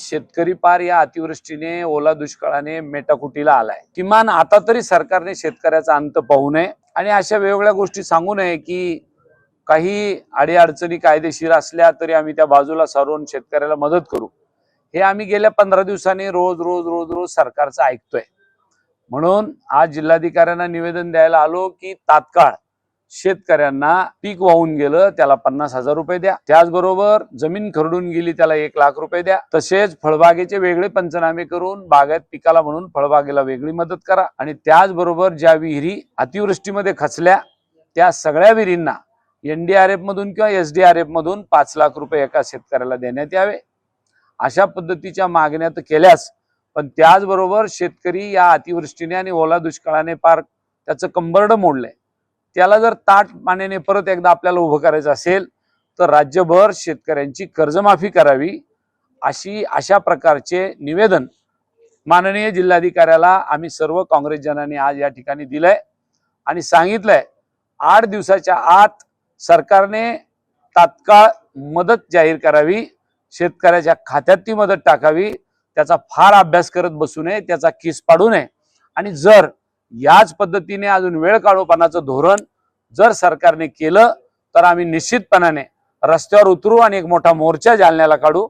शेतकरी पार या अतिवृष्टीने ओला दुष्काळाने मेटाकुटीला आलाय. किमान आता तरी सरकारने शेतकऱ्याचा अंत पाहू नये. आणि अशा वेगवेगळ्या गोष्टी सांगू नये की काही अडीअडचणी कायदेशीर असल्या तरी आम्ही त्या बाजूला सारून शेतकऱ्याला मदत करू. हे आम्ही गेल्या पंधरा दिवसांनी रोज रोज रोज रोज सरकारचं ऐकतोय. म्हणून आज जिल्हाधिकाऱ्यांना निवेदन द्यायला आलो की तात्काळ शेतकऱ्यांना पीक वाहून गेलं त्याला पन्नास हजार रुपये द्या. त्याचबरोबर जमीन खरडून गेली त्याला एक लाख रुपये द्या. तसेच फळबागेचे वेगळे पंचनामे करून बागायत पिकाला म्हणून फळबागेला वेगळी मदत करा. आणि त्याचबरोबर ज्या विहिरी अतिवृष्टीमध्ये खचल्या त्या सगळ्या विहिरींना एनडीआरएफ मधून किंवा एसडीआरएफ मधून पाच लाख रुपये एका शेतकऱ्याला देण्यात यावे. अशा पद्धतीच्या मागण्या तर केल्यास पण त्याचबरोबर शेतकरी या अतिवृष्टीने आणि ओला दुष्काळाने पार त्याचं कंबरड मोडलंय. त्याला जर ताट मानेने परत एकदा आपल्याला उभं करायचं असेल तर राज्यभर शेतकऱ्यांची कर्जमाफी करावी अशी अशा प्रकारचे निवेदन माननीय जिल्हाधिकाऱ्याला आम्ही सर्व काँग्रेस जनांनी आज या ठिकाणी दिलंय आणि सांगितलंय आठ दिवसाच्या आत सरकारने तात्काळ मदत जाहीर करावी शेतकऱ्याच्या खात्यात ती मदत टाकावी त्याचा फार अभ्यास करत बसू नये त्याचा किस पाडू नये. आणि जर याच पद्धतीने अजून वेळ काढूपणाचं धोरण जर सरकारने केलं तर आम्ही निश्चितपणाने रस्त्यावर उतरू आणि एक मोठा मोर्चा जालन्याला काढू.